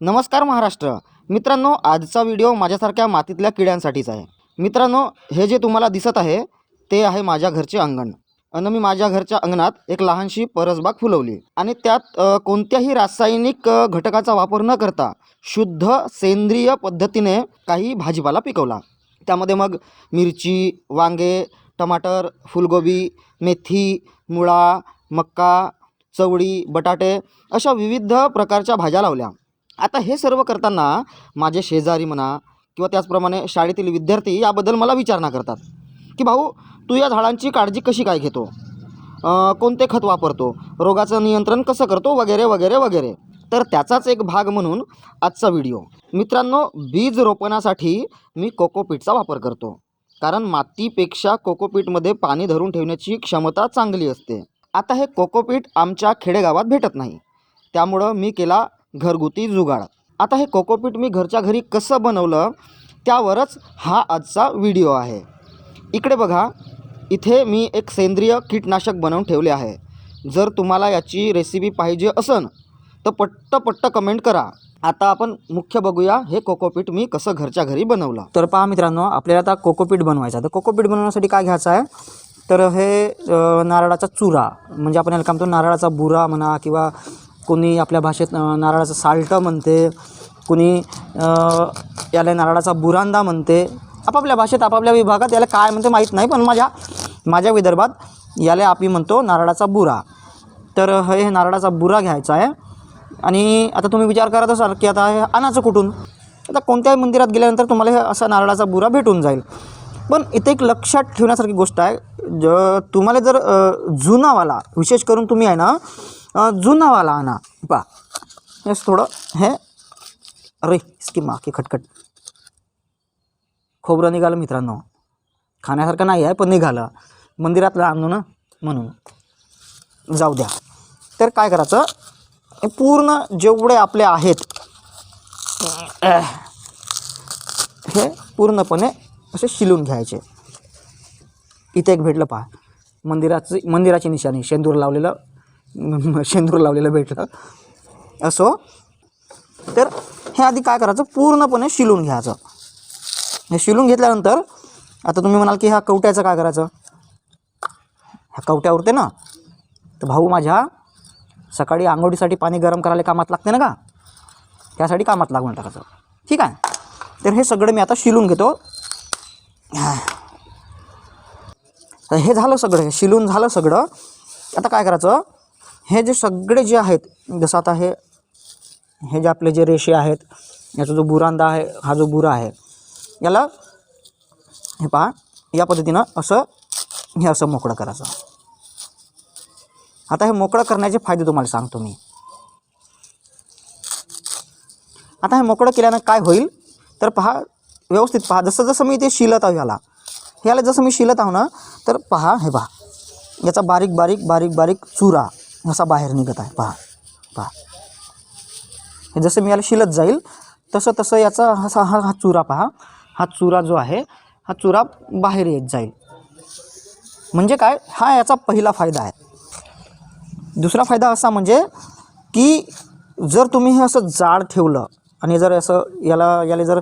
नमस्कार महाराष्ट्र. मित्रांनो आजचा व्हिडिओ माझ्यासारख्या मातीतल्या किड्यांसाठीच आहे. मित्रांनो हे जे तुम्हाला दिसत आहे ते आहे माझ्या घरचे अंगण. आणि मी माझ्या घरच्या अंगणात एक लहानशी परसबाग फुलवली. आणि त्यात कोणत्याही रासायनिक घटकाचा वापर न करता शुद्ध सेंद्रिय पद्धतीने काही भाजीपाला पिकवला. त्यामध्ये मग मिरची वांगे टमाटर फुलगोबी मेथी मुळा मक्का चवळी बटाटे अशा विविध प्रकारच्या भाज्या लावल्या. आता हे सर्व करताना माझे शेजारी म्हणा किंवा त्याचप्रमाणे शाळेतील विद्यार्थी याबद्दल मला विचारणा करतात. की भाऊ तू या झाडांची काळजी कशी काय घेतो? कोणते खत वापरतो? रोगाचं नियंत्रण कसं करतो? वगैरे वगैरे वगैरे. तर त्याचाच एक भाग म्हणून आजचा व्हिडिओ. मित्रांनो बीज रोपणासाठी मी कोकोपीटचा वापर करतो. कारण मातीपेक्षा कोकोपीटमध्ये पाणी धरून ठेवण्याची क्षमता चांगली असते. आता हे कोकोपीट आमच्या खेडेगावात भेटत नाही. त्यामुळं मी केला घरगुती जुगाड. आता हे कोकोपीट मी घरच्या घरी कसं बनवलं त्यावरच हा आजचा व्हिडिओ आहे. इकडे बघा इथे मी एक सेंद्रिय कीटनाशक बनवून ठेवले आहे. जर तुम्हाला याची रेसिपी पाहिजे असन तर पट्ट पट्ट कमेंट करा. आता आपण मुख्य बघूया हे कोकोपीट मी कसं घरच्या घरी बनवलं. तर पहा मित्रांनो आपल्याला आता कोकोपीट बनवायचं तर कोकोपीट बनवण्यासाठी काय घ्यायचं आहे? तर हे नारळाचा चुरा. म्हणजे आपण याला काय म्हणतो? नारळाचा बुरा म्हणा किंवा कोणी आपल्या भाषेत नारळाचं साल्टं म्हणते कुणी याला नारळाचा बुरांदा म्हणते. आपापल्या भाषेत आपापल्या विभागात याला काय म्हणते माहीत नाही पण माझ्या माझ्या विदर्भात याला आम्ही म्हणतो नारळाचा बुरा. तर हे नारळाचा बुरा घ्यायचा आहे. आणि आता तुम्ही विचार करत असाल की आता हे अनाचं कुठून? आता कोणत्याही मंदिरात गेल्यानंतर तुम्हाला हे असा नारळाचा बुरा भेटून जाईल. पण इथे एक लक्षात ठेवण्यासारखी गोष्ट आहे. ज तुम्हाला जर जुनावाला विशेष करून तुम्ही आहे ना जुनावाला आणा. पा हेच थोडं हे. अरे इसकी की खटखट. खोबरं निघालं मित्रांनो. खाण्यासारखं नाही आहे पण निघालं. मंदिरातलं आणलो ना म्हणून. जाऊ द्या. तर काय करायचं? पूर्ण जेवढे आपले आहेत हे पूर्णपणे असे शिलून घ्यायचे. इथे एक भेटलं पहा. मंदिराची मंदिराची निशाणी. शेंदूर लावलेलं. शेंदूर लावलेलं भेटलं. असो. तर हे आधी काय करायचं? पूर्णपणे शिलून घ्यायचं. हे शिलून घेतल्यानंतर आता तुम्ही म्हणाल की ह्या कवट्याचं काय करायचं? ह्या कवट्यावरते ना? तर भाऊ माझ्या सकाळी आंघोळीसाठी पाणी गरम करायला कामात लागते ना का? त्यासाठी कामात लागून टाकायचं. ठीक आहे? तर हे सगळं मी आता शिलून घेतो. तर हे झालं सगळं. हे शिलून झालं सगळं. आता काय करायचं? हे जे सगळे जे आहेत जसं आता हे हे जे आपले जे रेषे आहेत याचा जो बुरांदा आहे हा जो बुरा आहे याला हे पहा या पद्धतीनं असं हे असं मोकळं करायचं. आता हे मोकळं करण्याचे फायदे तुम्हाला सांगतो मी. आता हे मोकळं केल्यानं काय होईल? तर पहा व्यवस्थित पहा जसं जसं मी ते शिलत आहो ह्याला ह्याला जसं मी शिलत आहो ना तर पहा हे पहा याचा बारीक बारीक बारीक बारीक चुरा असा बाहेर निघत आहे. पहा पहा. हे जसं मी याला शिलत जाईल तसं तसं याचा असा हा हा चुरा पहा. हा चुरा जो आहे हा चुरा बाहेर येत जाईल. म्हणजे काय? हा याचा पहिला फायदा आहे. दुसरा फायदा असा म्हणजे की जर तुम्ही हे असं जाड ठेवलं आणि जर असं याला याला जर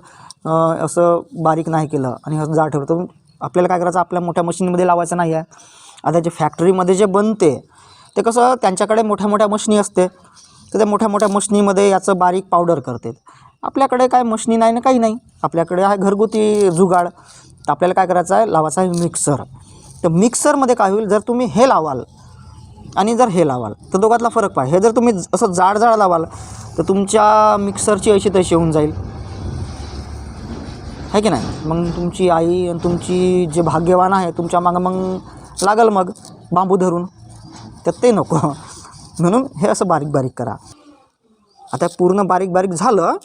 असं बारीक नाही केलं आणि असं जाड ठेवलं तर आपल्याला काय करायचं? आपल्या मोठ्या मशीनमध्ये लावायचं नाही आहे आता जे फॅक्टरीमध्ये जे बनते ते कसं त्यांच्याकडे मोठ्या मोठ्या मशनी असते तर त्या मोठ्या मोठ्या मशनीमध्ये याचं बारीक पावडर करते. आपल्याकडे काय मशनी नाही ना काही नाही. आपल्याकडे आहे घरगुती जुगाड. तर आपल्याला काय करायचं आहे? लावायचं आहे मिक्सर. तर मिक्सरमध्ये काय होईल? जर तुम्ही हे लावाल आणि जर हे लावाल तर दोघातला फरक पाय हे जर तुम्ही असं जाड जाड लावाल तर तुमच्या मिक्सरची अशी तशी होऊन जाईल. आहे की नाही? मग तुमची आई आणि तुमची जे भाग्यवान आहे तुमच्या मागं मग लागल मग बांबू धरून. तर ते नको. म्हणून हे असं बारीक बारीक करा. आता पूर्ण बारीक बारीक झालं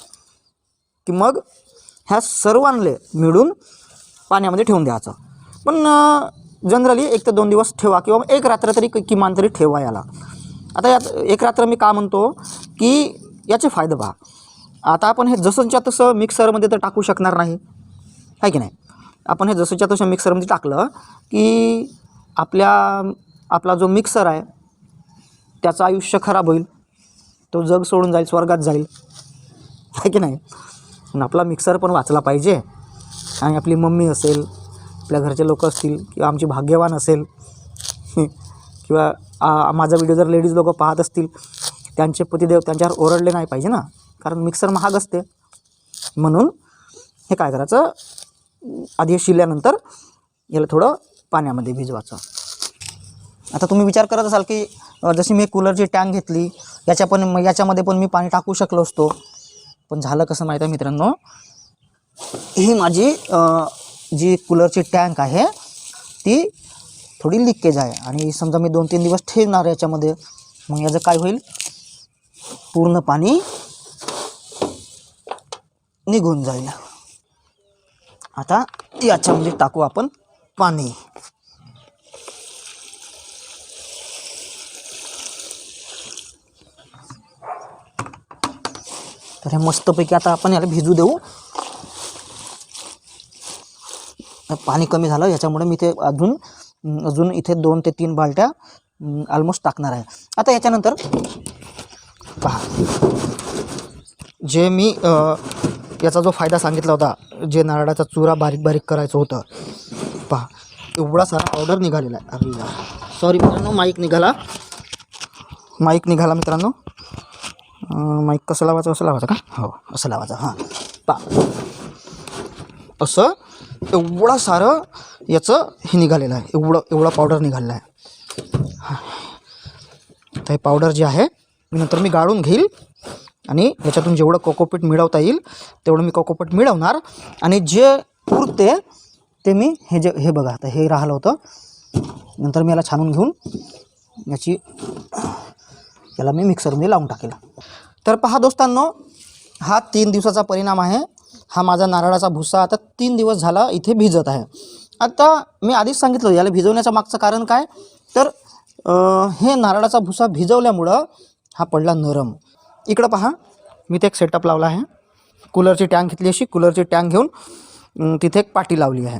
की मग ह्या सर्वांले मिळून पाण्यामध्ये ठेवून द्यायचं. पण जनरली एक ते दोन दिवस ठेवा किंवा एक रात्र तरी किमान तरी ठेवा याला. आता यात एक रात्र मी का म्हणतो की याचे फायदे पहा. आता आपण हे जसंच्या तसं मिक्सरमध्ये तर टाकू शकणार नाही. आहे की नाही? आपण हे जसंच्या तसं मिक्सरमध्ये टाकलं की आपल्या आपला जो मिक्सर आहे त्याचं आयुष्य खराब होईल. तो जग सोडून जाईल स्वर्गात जाईल. आहे की नाही? पण आपला मिक्सर पण वाचला पाहिजे. आणि आपली मम्मी असेल आपल्या घरचे लोक असतील किंवा आमची भाग्यवान असेल किंवा माझा व्हिडिओ जर लेडीज लोक पाहत असतील त्यांचे पतिदेव त्यांच्यावर ओरडले नाही पाहिजे ना? कारण मिक्सर महाग असते. म्हणून हे काय करायचं? आधी हे शिरल्यानंतर याला थोडं पाण्यामध्ये भिजवायचं. आता तुम्ही विचार करत असाल की जशी मी कूलरची टँक घेतली याच्या पण याच्यामध्ये पण मी पाणी टाकू शकलो असतो. पण झालं कसं माहीत आहे मित्रांनो? ही माझी जी कूलरची टँक आहे ती थोडी लिकेज आहे. आणि समजा मी दोन तीन दिवस ठेवणार याच्यामध्ये मग याचं काय होईल? पूर्ण पाणी निघून जाईल. आता याच्यामध्ये टाकू आपण पाणी. तर हे मस्तपैकी आता आपण याला भिजू देऊ. पाणी कमी झालं याच्यामुळे मी ते अजून अजून इथे दोन ते तीन बालट्या ऑलमोस्ट टाकणार आहे. आता याच्यानंतर पहा. जे मी याचा जो फायदा सांगितला होता जे नारळाचा चुरा बारीक बारीक करायचं होतं पहा एवढा सारा ऑर्डर निघालेला आहे. अरे सॉरी मित्रांनो माईक निघाला. माईक निघाला मित्रांनो. माईक कसं लावायचं असं लावायचं का? हो असं लावायचं हां. पा. असं एवढा सारं याचं हे निघालेलं आहे. एवढं एवढं पावडर निघालेला आहे. तर हे पावडर जे आहे मी नंतर मी गाळून घेईल आणि याच्यातून जेवढं कोकोपीट मिळवता येईल तेवढं मी कोकोपीट मिळवणार. आणि जे पुरते ते मी हे जे हे बघा आता हे राहिलं होतं. नंतर मी याला छानून घेऊन याची याला मी मिक्सरमध्ये लावून टाकेल. तर पहा दोस्तांनो हा तीन दिवसाचा परिणाम आहे. हा माझा नारळाचा भुसा आता तीन दिवस झाला इथे भिजत आहे. आता मी आधीच सांगितलं याला भिजवण्याचं मागचं कारण काय? तर हे नारळाचा भुसा भिजवल्यामुळं हा पडला नरम. इकडं पहा मी ते एक सेटअप लावला आहे. कूलरची टँक घेतली अशी कूलरची टँक घेऊन तिथे एक पाटी लावली आहे.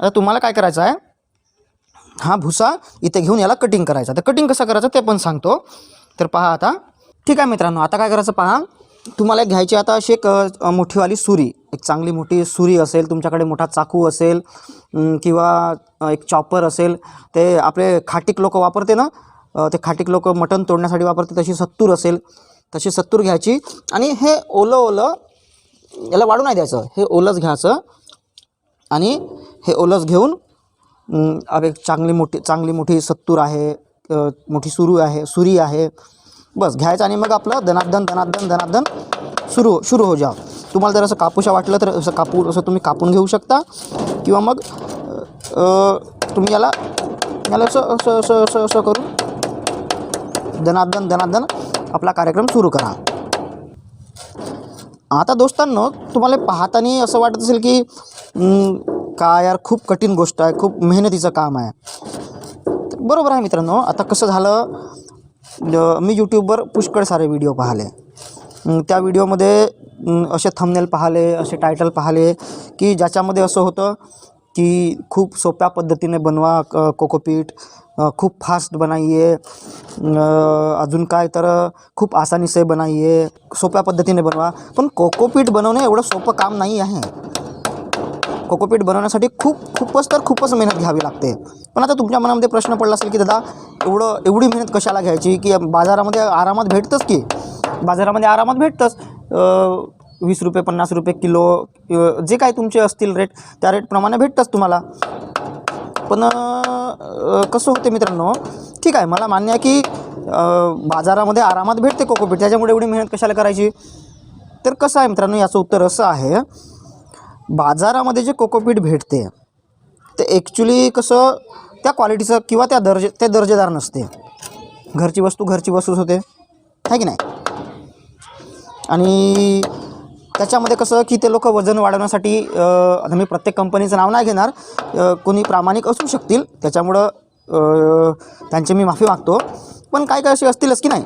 आता तुम्हाला काय करायचं आहे? हा भुसा इथे घेऊन याला कटिंग करायचा. तर कटिंग कसं करायचं ते पण सांगतो. तर पहा आता. ठीक आहे मित्रांनो आता काय करायचं पहा. तुम्हाला एक घ्यायची आता अशी एक मोठीवाली सुरी. एक चांगली मोठी सुरी असेल तुमच्याकडे मोठा चाकू असेल किंवा एक चॉपर असेल ते आपले खाटीक लोक वापरते ना ते खाटीक लोक मटण तोडण्यासाठी वापरते तशी सत्तूर असेल तशी सत्तूर घ्यायची. आणि हे ओलं ओलं याला वाढू नाही द्यायचं. हे ओलंच घ्यायचं. आणि हे ओलंच घेऊन अब एक चांगली मोठी चांगली मोठी सत्तूर आहे मोठी सुरू आहे सुरी आहे. बस घ्यायचं आणि मग आपलं दनादन दनादन दनादन सुरू सुरू हो जा तुम्हाला जर असं कापूशा वाटलं तर असं कापू असं तुम्ही कापून घेऊ शकता. किंवा मग तुम्ही याला याला असं असं असं असं असं करून दनादन दनादन आपला कार्यक्रम सुरू करा. आता दोस्तांनो तुम्हाला पाहताना असं वाटत असेल की का यार? खूप कठीण गोष्ट आहे खूप मेहनतीचं काम आहे. तर बरोबर आहे मित्रांनो आता कसं झालं मी यूट्यूबवर पुष्कळ सारे व्हिडिओ पाहिले. त्या व्हिडिओमध्ये असे थंबनेल पाहिले असे टायटल पाहिले की ज्याच्यामध्ये असं होतं की खूप सोप्या पद्धतीने बनवा क कोकोपीट खूप फास्ट बनाइए अजून काय तर खूप आसानीसे बनाइए सोप्या पद्धतीने बनवा. पण कोकोपीट बनवणे एवढं सोपं काम नाही आहे. कोकोपीट बनवण्यासाठी खूप खूपच तर खूपच मेहनत घ्यावी लागते. पण आता तुमच्या मनामध्ये प्रश्न पडला असेल की दादा एवढं एवढी मेहनत कशाला घ्यायची? की बाजारामध्ये आरामात भेटतंच की? बाजारामध्ये आरामात भेटतंच वीस रुपये पन्नास रुपये किलो जे काय तुमचे असतील रेट त्या रेटप्रमाणे भेटतंच तुम्हाला. पण कसं होते मित्रांनो ठीक आहे मला मान्य आहे की बाजारामध्ये आरामात भेटते कोकोपीट त्याच्यामुळे एवढी मेहनत कशाला करायची? तर कसं आहे मित्रांनो याचं उत्तर असं आहे बाजारामध्ये जे कोकोपीट भेटते ते ॲक्च्युली कसं त्या क्वालिटीचं किंवा त्या दर्जे ते दर्जेदार नसते. घरची वस्तू घरची वस्तूच होते. आहे की नाही? आणि त्याच्यामध्ये कसं की ते लोक वजन वाढवण्यासाठी आता मी प्रत्येक कंपनीचं नाव नाही घेणार कोणी प्रामाणिक असू शकतील त्याच्यामुळं त्यांचे त्यांची मी माफी मागतो. पण काय काय असे असतीलच की नाही?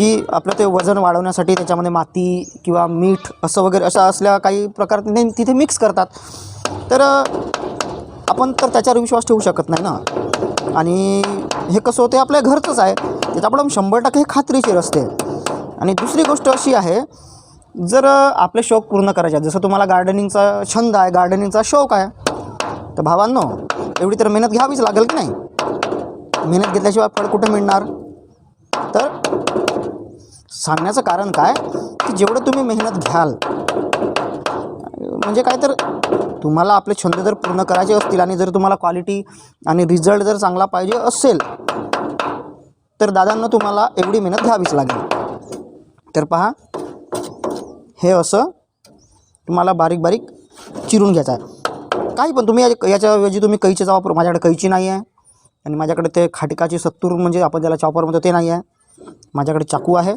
की आपलं ते वजन वाढवण्यासाठी त्याच्यामध्ये माती किंवा मीठ असं वगैरे अशा असल्या काही प्रकार तिथे तिथे मिक्स करतात. तर आपण तर त्याच्यावर विश्वास ठेवू शकत नाही ना. आणि हे कसं होते आपल्या घरचंच आहे. त्याच्यामुळं शंभर टक्के हे खात्रीशीर असते. आणि दुसरी गोष्ट अशी आहे जर आपले शौक पूर्ण करायचे आहेत जसं तुम्हाला गार्डनिंगचा छंद आहे गार्डनिंगचा शौक आहे तर भावांनो एवढी तर मेहनत घ्यावीच लागेल की नाही? मेहनत घेतल्याशिवाय फळ कुठे मिळणार? सांगण्याचं कारण काय? की जेवढं तुम्ही मेहनत घ्याल म्हणजे काय तर तुम्हाला आपले छंद जर पूर्ण करायचे असतील आणि जर तुम्हाला क्वालिटी आणि रिझल्ट जर चांगला पाहिजे असेल तर दादांना तुम्हाला एवढी मेहनत घ्यावीच लागेल. तर पहा हे असं तुम्हाला बारीक बारीक चिरून घ्यायचं आहे. काही पण तुम्ही या- याच्याऐवजी तुम्ही कैचीचा वापर माझ्याकडे कैची नाही आहे आणि माझ्याकडे ते खाटकाची सत्तूर म्हणजे आपण ज्याला चॉपर म्हणतो ते नाही आहे माझ्याकडे चाकू आहे.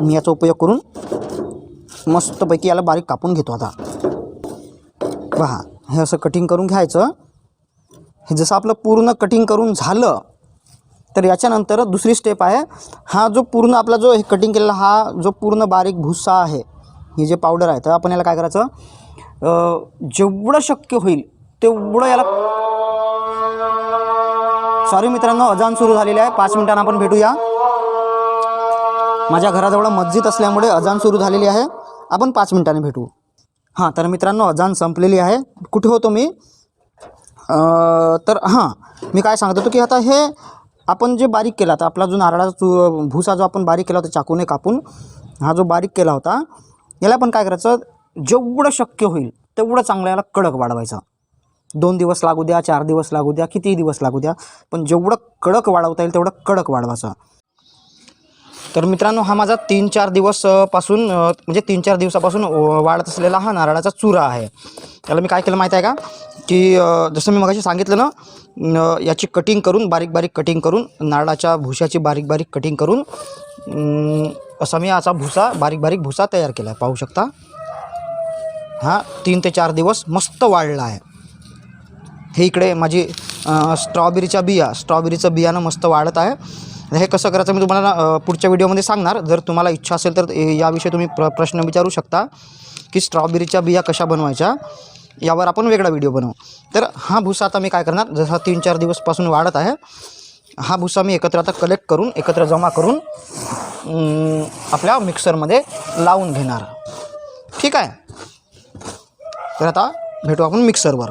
मी याचा उपयोग करून मस्तपैकी याला बारीक कापून घेतो आता. पहा हे असं कटिंग करून घ्यायचं. हे जसं आपलं पूर्ण कटिंग करून झालं तर याच्यानंतर दुसरी स्टेप आहे. हा जो पूर्ण आपला जो हे कटिंग केलेला हा जो पूर्ण बारीक भुस्सा आहे हे जे पावडर आहे तर आपण याला काय करायचं? जेवढं शक्य होईल तेवढं याला सॉरी मित्रांनो अजान सुरू झालेले आहे. पाच मिनिटांना आपण भेटूया. माझ्या घराजवळ मस्जिद असल्यामुळे अजान सुरू झालेली आहे. आपण पाच मिनिटांनी भेटू. हां तर मित्रांनो अजान संपलेली आहे. कुठे होतो मी? तर हां मी काय सांगत होतो की आता हे आपण जे बारीक केला होता आपला जो नारळाचा चू भुसा जो आपण बारीक केला होता चाकूने कापून हा जो बारीक केला होता याला पण काय करायचं? जेवढं शक्य होईल तेवढं चांगलं याला कडक वाढवायचं. दोन दिवस लागू द्या चार दिवस लागू द्या कितीही दिवस लागू द्या पण जेवढं कडक वाढवता येईल तेवढं कडक वाढवायचं. तर मित्रांनो हा माझा तीन चार दिवसपासून म्हणजे तीन चार दिवसापासून वाढत असलेला हा नारळाचा चुरा आहे. त्याला मी काय केलं माहीत आहे का? की जसं मी मगाशी सांगितलं ना याची कटिंग करून बारीक बारीक कटिंग करून नारळाच्या भुशाची बारीक बारीक कटिंग करून असा मी याचा भुसा बारीक बारीक भुसा तयार केला आहे. पाहू शकता? हा तीन ते चार दिवस मस्त वाढला आहे. हे इकडे माझी स्ट्रॉबेरीच्या बिया स्ट्रॉबेरीचं बियाणं मस्त वाढत आहे. हे कसं करायचं मी तुम्हाला पुढच्या व्हिडिओमध्ये सांगणार. जर तुम्हाला इच्छा असेल तर याविषयी तुम्ही प्र प्रश्न विचारू शकता की स्ट्रॉबेरीच्या बिया कशा बनवायच्या यावर आपण वेगळा व्हिडिओ बनवू. तर हा भुसा आता मी काय करणार जसा तीन चार दिवसपासून वाढत आहे हा भुसा मी एकत्र आता कलेक्ट करून एकत्र जमा करून आपल्या मिक्सरमध्ये लावून घेणार. ठीक आहे? तर आता भेटू आपण मिक्सरवर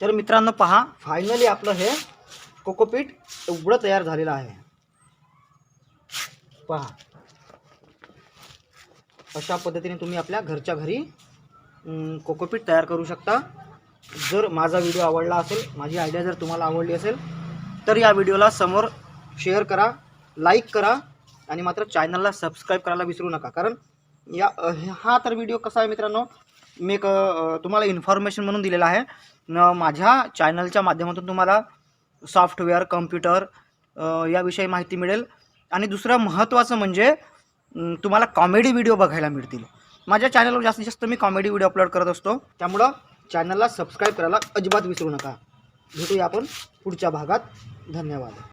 तर मित्रांनो पहा फायनली आपलं हे कोकोपीठ एवढं तयार झालेलं आहे. पहा. अशा पद्धतीने तुम्ही आपल्या घरच्या घरी कोकोपीठ कोकोपीट तयार करू शकता. जर माझा व्हिडिओ आवडला असेल माझी आयडिया जर तुम्हाला आवडली असेल तर या व्हिडिओला समोर शेअर करा लाईक करा आणि मात्र चॅनलला सबस्क्राईब करायला विसरू नका. कारण या हा तर व्हिडिओ कसा आहे मित्रांनो? मी एक तुम्हाला इन्फॉर्मेशन म्हणून दिलेलं आहे. न माझ्या चॅनलच्या माध्यमातून तुम्हाला सॉफ्टवेअर कम्प्युटर याविषयी माहिती मिळेल. आणि दुसरं महत्त्वाचं म्हणजे तुम्हाला कॉमेडी व्हिडिओ बघायला मिळतील. माझ्या चॅनलवर जास्तीत जास्त मी कॉमेडी व्हिडिओ अपलोड करत असतो. त्यामुळं चॅनलला सबस्क्राईब करायला अजिबात विसरू नका. भेटूया आपण पुढच्या भागात. धन्यवाद.